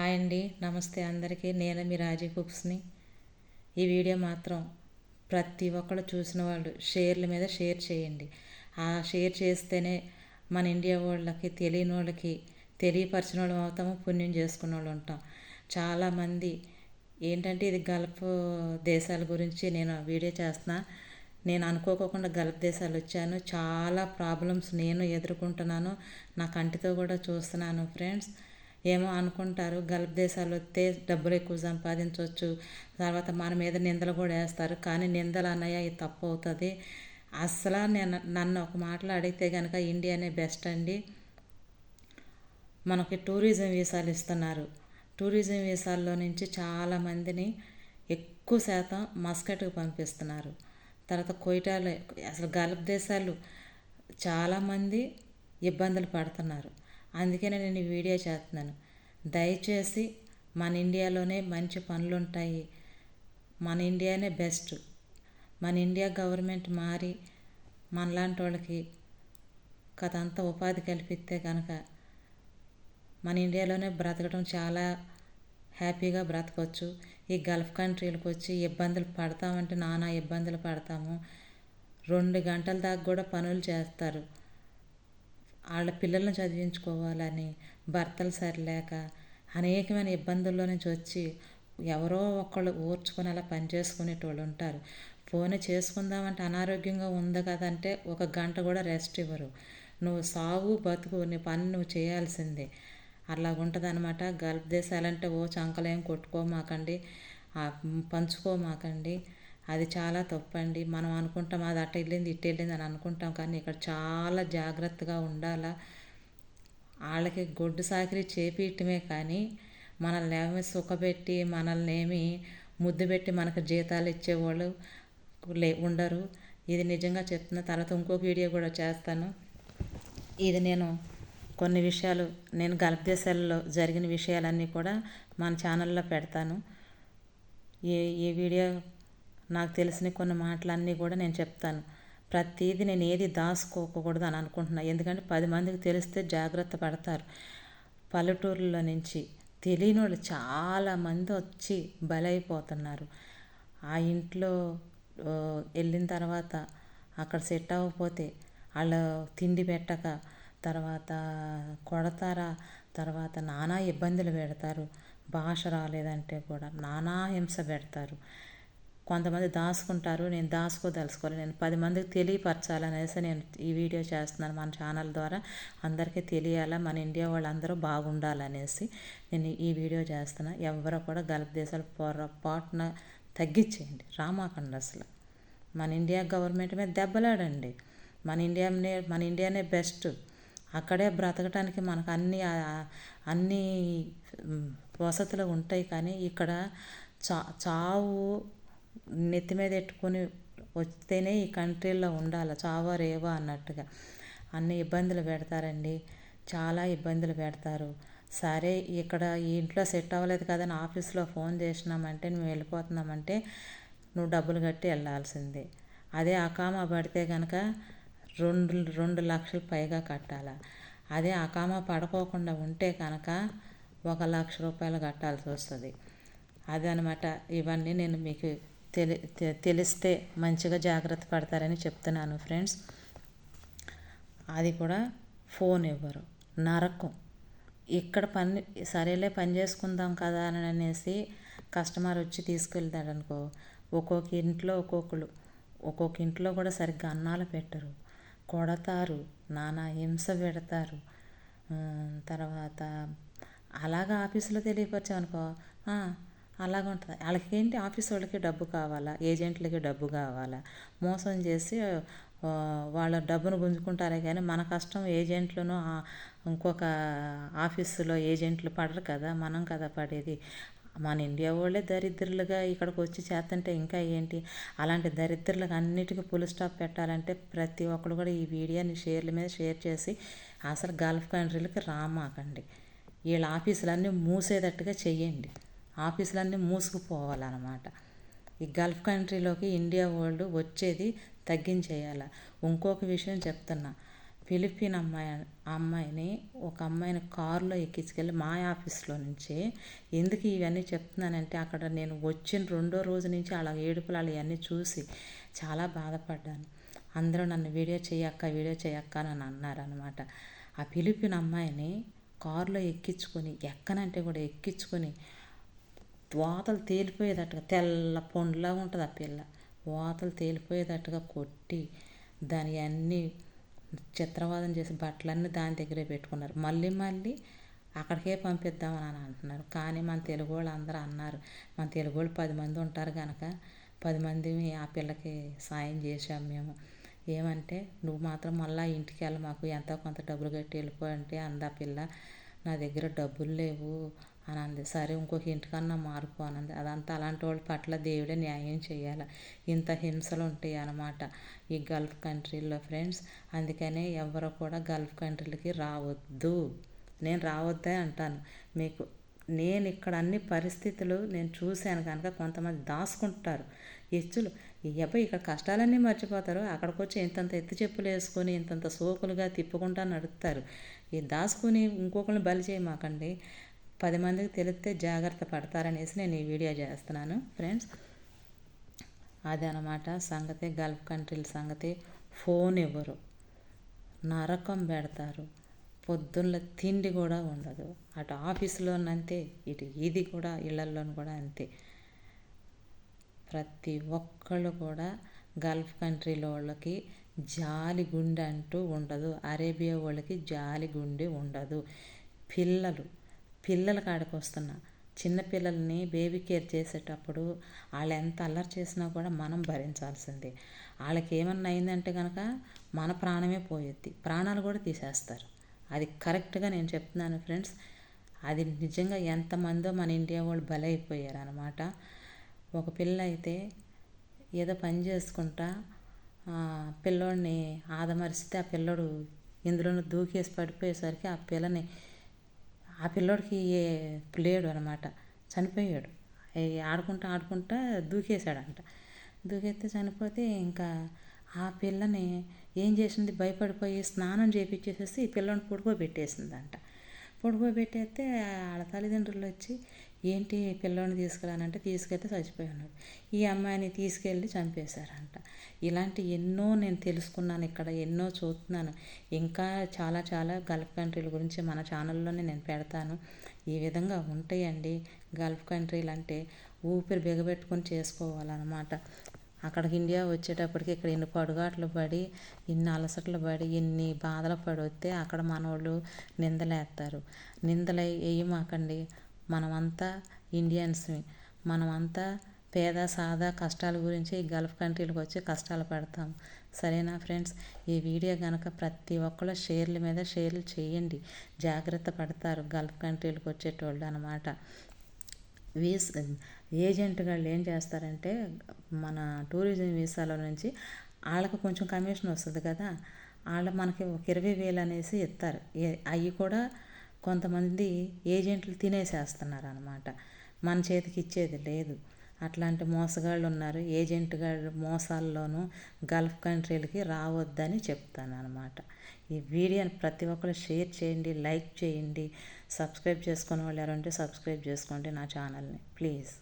Hi అండి. నమస్తే అందరికీ. నేను మీ రాజీ కుక్స్ని ఈ వీడియో మాత్రం ప్రతి ఒక్కరు చూసిన వాళ్ళు షేర్ల మీద షేర్ చేయండి. ఆ షేర్ చేస్తేనే మన ఇండియా వాళ్ళకి తెలియని వాళ్ళకి తెలియపరిచిన వాళ్ళు అవుతాము పుణ్యం చేసుకున్న వాళ్ళు ఉంటాం. చాలామంది ఏంటంటే ఇది గల్ఫ్ దేశాల గురించి నేను వీడియో చేస్తున్నా. నేను అనుకోకుండా గల్ఫ్ దేశాలు వచ్చాను. చాలా ప్రాబ్లమ్స్ నేను ఎదుర్కొంటున్నాను. నా కంటితో కూడా చూస్తున్నాను ఫ్రెండ్స్. ఏమో అనుకుంటారు. గల్ఫ్ దేశాలు వస్తే డబ్బులు ఎక్కువ సంపాదించవచ్చు. తర్వాత మన మీద నిందలు కూడా వేస్తారు. కానీ నిందలు అన్నయ్య ఇది తప్పు అవుతుంది. అసలు నేను నన్ను ఒక మాటలు అడిగితే కనుక ఇండియానే బెస్ట్ అండి. మనకి టూరిజం వీసాలు ఇస్తున్నారు. టూరిజం వీసాల్లో నుంచి చాలామందిని ఎక్కువ శాతం మస్కట్కి పంపిస్తున్నారు. తర్వాత కొయిటాలో అసలు గల్ఫ్ దేశాలు చాలామంది ఇబ్బందులు పడుతున్నారు. అందుకనే నేను ఈ వీడియో చేస్తున్నాను. దయచేసి మన ఇండియాలోనే మంచి పనులు ఉంటాయి మన ఇండియానే బెస్ట్. మన ఇండియా గవర్నమెంట్ మారి మనలాంటి వాళ్ళకి కథంతా ఉపాధి కల్పిస్తే కనుక మన ఇండియాలోనే బ్రతకడం చాలా హ్యాపీగా బ్రతకవచ్చు ఈ గల్ఫ్ కంట్రీలకు వచ్చి ఇబ్బందులు పడతామంటే నానా ఇబ్బందులు పడతాము. రెండు గంటల దాకా కూడా పనులు చేస్తారు. వాళ్ళ పిల్లలను చదివించుకోవాలని భర్తలు సరిలేక అనేకమైన ఇబ్బందుల్లో నుంచి వచ్చి ఎవరో ఒకళ్ళు ఓర్చుకొని అలా పని చేసుకునేటోళ్ళు ఉంటారు. ఫోన్ చేసుకుందామంటే అనారోగ్యంగా ఉంది కదంటే ఒక గంట కూడా రెస్ట్ ఇవ్వరు. నువ్వు సాగు బతుకు నీ పని నువ్వు చేయాల్సిందే. అలా ఉంటుందన్నమాట. గల్ఫ్ దేశాలంటే ఓ చంకలేం కొట్టుకోమాకండి పంచుకోమాకండి. అది చాలా తప్పండి. మనం అనుకుంటాం అది అట్ట వెళ్ళింది ఇటు వెళ్ళింది అని అనుకుంటాం. కానీ ఇక్కడ చాలా జాగ్రత్తగా ఉండాలా. వాళ్ళకి గొడ్డు సాకిరి చేపియటమే కానీ మనల్ని ఏమి సుఖపెట్టి మనల్ని ఏమి ముద్దు పెట్టి మనకు జీతాలు ఇచ్చేవాళ్ళు లే ఉండరు. ఇది నిజంగా చెప్తున్న తర్వాత ఇంకొక వీడియో కూడా చేస్తాను. ఇది నేను కొన్ని విషయాలు నేను గల్ఫ్ దేశాల్లో జరిగిన విషయాలన్నీ కూడా మన ఛానల్లో పెడతాను. ఈ ఈ వీడియో నాకు తెలిసిన కొన్ని మాటలన్నీ కూడా నేను చెప్తాను. ప్రతిదీ నేను ఏది దాచుకోకూడదు అని అనుకుంటున్నా. ఎందుకంటే పది మందికి తెలిస్తే జాగ్రత్త పడతారు. పల్లెటూరులో నుంచి తెలియని వాళ్ళు చాలామంది వచ్చి బలైపోతున్నారు. ఆ ఇంట్లో వెళ్ళిన తర్వాత అక్కడ సెట్ అవ్వకపోతే వాళ్ళు తిండి పెట్టక తర్వాత కొడతారా తర్వాత నానా ఇబ్బందులు పెడతారు. భాష రాలేదంటే కూడా నానా హింస పెడతారు. కొంతమంది దాచుకుంటారు నేను దాచుకోదలుచుకోవాలి నేను పది మందికి తెలియపరచాలనేసి నేను ఈ వీడియో చేస్తున్నాను మన ఛానల్ ద్వారా. అందరికీ తెలియాలా మన ఇండియా వాళ్ళందరూ బాగుండాలనేసి నేను ఈ వీడియో చేస్తున్నా. ఎవరో కూడా గల్ఫ్ దేశాలు పొరపాటున తగ్గించేయండి. రామాకండి అసలు. మన ఇండియా గవర్నమెంట్ మీద దెబ్బలాడండి. మన ఇండియానే మన ఇండియానే బెస్ట్. అక్కడే బ్రతకటానికి మనకు అన్ని అన్ని వసతులు ఉంటాయి కానీ ఇక్కడ చా చావు నెత్తి మీద పెట్టుకొని వస్తేనే ఈ కంట్రీలో ఉండాలి. చావో రేవో అన్నట్టుగా. అన్ని ఇబ్బందులు పెడతారండి. చాలా ఇబ్బందులు పెడతారు. సరే ఇక్కడ ఈ ఇంట్లో సెట్ అవ్వలేదు కదని ఆఫీస్లో ఫోన్ చేసినామంటే నువ్వు వెళ్ళిపోతున్నామంటే నువ్వు డబ్బులు కట్టి వెళ్ళాల్సిందే. అదే అకామా పడితే కనుక రెండు రెండు లక్షలు పైగా కట్టాలి. అదే అకామా పడుకోకుండా ఉంటే కనుక ఒక లక్ష రూపాయలు కట్టాల్సి వస్తుంది. అదనమాట ఇవన్నీ నేను మీకు తెలి తెలిస్తే మంచిగా జాగ్రత్త పడతారని చెప్తున్నాను ఫ్రెండ్స్. అది కూడా ఫోన్ ఇవ్వరు. నరకం. ఇక్కడ పని సరేలే పని చేసుకుందాం కదా అని అనేసి కస్టమర్ వచ్చి తీసుకెళ్తాడు అనుకో ఒక్కొక్క ఇంట్లో ఒక్కొక్కరు ఒక్కొక్క ఇంట్లో కూడా సరిగ్గా అన్నాలు పెట్టరు. కొడతారు. నానా హింస పెడతారు. తర్వాత అలాగా ఆఫీసులో తెలియపరిచామనుకో అలాగ ఉంటుంది. వాళ్ళకి ఏంటి ఆఫీస్ వాళ్ళకి డబ్బు కావాలా? ఏజెంట్లకి డబ్బు కావాలా? మోసం చేసి వాళ్ళ డబ్బును గుంజుకుంటారే కానీ మన కష్టం ఏజెంట్లను ఇంకొక ఆఫీసులో ఏజెంట్లు పడరు కదా? మనం కదా పడేది? మన ఇండియా వాళ్ళే దరిద్రులుగా ఇక్కడికి వచ్చి చేస్తుంటే ఇంకా ఏంటి? అలాంటి దరిద్రులకు అన్నిటికీ పులి స్టాప్ పెట్టాలంటే ప్రతి ఒక్కరు కూడా ఈ వీడియోని షేర్ల మీద షేర్ చేసి అసలు గల్ఫ్ కంట్రీలకి రామాకండి. వీళ్ళ ఆఫీసులన్నీ మూసేటట్టుగా చెయ్యండి. ఆఫీసులన్నీ మూసుకుపోవాలన్నమాట. ఈ గల్ఫ్ కంట్రీలోకి ఇండియా వరల్డ్ వచ్చేది తగ్గించేయాల. ఇంకొక విషయం చెప్తున్నా. ఫిలిపిన్ అమ్మాయి ఆ అమ్మాయిని ఒక అమ్మాయిని కారులో ఎక్కించుకెళ్ళి మా ఆఫీస్లో నుంచి ఎందుకు ఇవన్నీ చెప్తున్నానంటే అక్కడ నేను వచ్చిన రెండో రోజు నుంచి అలా ఏడుపులు అలా ఇవన్నీ చూసి చాలా బాధపడ్డాను. అందరూ నన్ను వీడియో చేయక్క వీడియో చేయక్క అని అన్నారు అనమాట ఆ ఫిలిపిన్ అమ్మాయిని కారులో ఎక్కించుకొని ఎక్కనంటే కూడా ఎక్కించుకొని వాతలు తేలిపోయేటట్టుగా తెల్ల పొండ్లా ఉంటుంది ఆ పిల్ల. వాతలు తేలిపోయేటట్టుగా కొట్టి దాని అన్నీ చిత్రవాదం చేసి బట్టలన్నీ దాని దగ్గరే పెట్టుకున్నారు. మళ్ళీ మళ్ళీ అక్కడికే పంపిద్దామని అని అంటున్నారు. కానీ మన తెలుగు వాళ్ళు అందరూ అన్నారు మన తెలుగు వాళ్ళు పది మంది ఉంటారు కనుక పది మంది ఆ పిల్లకి సాయం చేశాం మేము. ఏమంటే నువ్వు మాత్రం మళ్ళీ ఇంటికి వెళ్ళి మాకు ఎంతో కొంత డబ్బులు కట్టి వెళ్ళిపో అంటే ఆ పిల్ల. నా దగ్గర డబ్బులు లేవు అని అంది సరే ఇంకొక ఇంటికన్నా మార్పు అనంది. అదంతా అలాంటి వాళ్ళ పట్ల దేవుడే న్యాయం చేయాలి. ఇంత హింసలు ఉంటాయి అన్నమాట ఈ గల్ఫ్ కంట్రీల్లో ఫ్రెండ్స్. అందుకనే ఎవరు కూడా గల్ఫ్ కంట్రీలకి రావద్దు. నేను రావద్దే అంటాను. మీకు నేను ఇక్కడ అన్ని పరిస్థితులు నేను చూశాను కనుక కొంతమంది దాచుకుంటారు. ఎచ్చులు ఈ అబ్బాయి ఇక్కడ కష్టాలన్నీ మర్చిపోతారు. అక్కడికి వచ్చి ఇంతంత ఎత్తు చెప్పులు వేసుకొని ఇంతంత సోకులుగా తిప్పుకుంటా నడుపుతారు. ఈ దాచుకుని ఇంకొకరిని బలి చేయమాకండి. పది మందికి తెలిస్తే జాగ్రత్త పడతారనేసి నేను ఈ వీడియో చేస్తున్నాను. ఫ్రెండ్స్ అది అనమాట సంగతి గల్ఫ్ కంట్రీల సంగతి. ఫోన్ ఇవ్వరు నరకం పెడతారు. పొద్దున్న తిండి కూడా ఉండదు. అటు ఆఫీసులోనంతే ఇటు ఇది కూడా ఇళ్ళల్లోనూ కూడా అంతే. ప్రతి ఒక్కళ్ళు కూడా గల్ఫ్ కంట్రీలో వాళ్ళకి జాలి గుండె అంటూ ఉండదు. అరేబియా వాళ్ళకి జాలి గుండె ఉండదు. పిల్లలు పిల్లల కాడికి వస్తున్నా చిన్నపిల్లల్ని బేబీ కేర్ చేసేటప్పుడు వాళ్ళు ఎంత అల్లరి చేసినా కూడా మనం భరించాల్సిందే. వాళ్ళకి ఏమన్నా అయిందంటే కనుక మన ప్రాణమే పోయిద్ది ప్రాణాలు కూడా తీసేస్తారు. అది కరెక్ట్గా నేను చెప్తున్నాను ఫ్రెండ్స్. అది నిజంగా ఎంతమందో మన ఇండియా వాళ్ళు బలైపోయారు అనమాట ఒక పిల్ల అయితే ఏదో పని చేసుకుంటా పిల్లోడిని ఆదమరిస్తే ఆ పిల్లోడు ఇందులోనూ దూకేసి పడిపోయేసరికి ఆ పిల్లని ఆ పిల్లోడికి లేడు అనమాట. చనిపోయాడు. ఆడుకుంటా ఆడుకుంటా దూకేశాడంట. దూకేస్తే చనిపోతే ఇంకా ఆ పిల్లని ఏం చేసింది? భయపడిపోయి స్నానం చేపించేసేసి ఈ పిల్లని పడుకోబెట్టేసిందంట. పడుకోబెట్టేస్తే వాళ్ళ తల్లిదండ్రులు వచ్చి ఏంటి పిల్లోని తీసుకురానంటే తీసుకెళ్తే చచ్చిపోయి ఉన్నాడు. ఈ అమ్మాయిని తీసుకెళ్ళి చంపేశారంట. ఇలాంటి ఎన్నో నేను తెలుసుకున్నాను ఇక్కడ ఎన్నో చూస్తున్నాను. ఇంకా చాలా చాలా గల్ఫ్ కంట్రీల గురించి మన ఛానల్లోనే నేను పెడతాను. ఈ విధంగా ఉంటాయండి గల్ఫ్ కంట్రీలు అంటే ఊపిరి బిగబెట్టుకొని చేసుకోవాలన్నమాట. అక్కడికి ఇండియా వచ్చేటప్పటికి ఇక్కడ ఎన్ని పడుగాట్లు పడి ఇన్ని అలసట్లు పడి ఎన్ని బాధలు పడి వస్తే అక్కడ మనోళ్ళు నిందలేస్తారు నిందలు వేయమాకండి మనమంతా ఇండియన్స్మి. మనమంతా పేద సాదా కష్టాల గురించి ఈ గల్ఫ్ కంట్రీలకు వచ్చి కష్టాలు పడతాం. సరేనా ఫ్రెండ్స్? ఈ వీడియో కనుక ప్రతి ఒక్కరు షేర్ల మీద షేర్లు చేయండి. జాగ్రత్త పడతారు గల్ఫ్ కంట్రీలకు వచ్చేటోళ్ళు అనమాట వీస్ ఏజెంట్ వాళ్ళు ఏం చేస్తారంటే మన టూరిజం వీసాల నుంచి వాళ్ళకి కొంచెం కమిషన్ వస్తుంది కదా. వాళ్ళు మనకి ఒక ఇరవై వేలు అనేసి ఇస్తారు. అవి కూడా కొంతమంది ఏజెంట్లు తినేసేస్తున్నారు అనమాట మన చేతికి ఇచ్చేది లేదు. అట్లాంటి మోసగాళ్ళు ఉన్నారు ఏజెంట్ గారు మోసాల్లోనూ గల్ఫ్ కంట్రీలకి రావద్దని చెప్తాను అనమాట ఈ వీడియోని ప్రతి ఒక్కరు షేర్ చేయండి లైక్ చేయండి సబ్స్క్రైబ్ చేసుకునే వాళ్ళు ఎవరంటే సబ్స్క్రైబ్ చేసుకోండి నా ఛానల్ని. ప్లీజ్.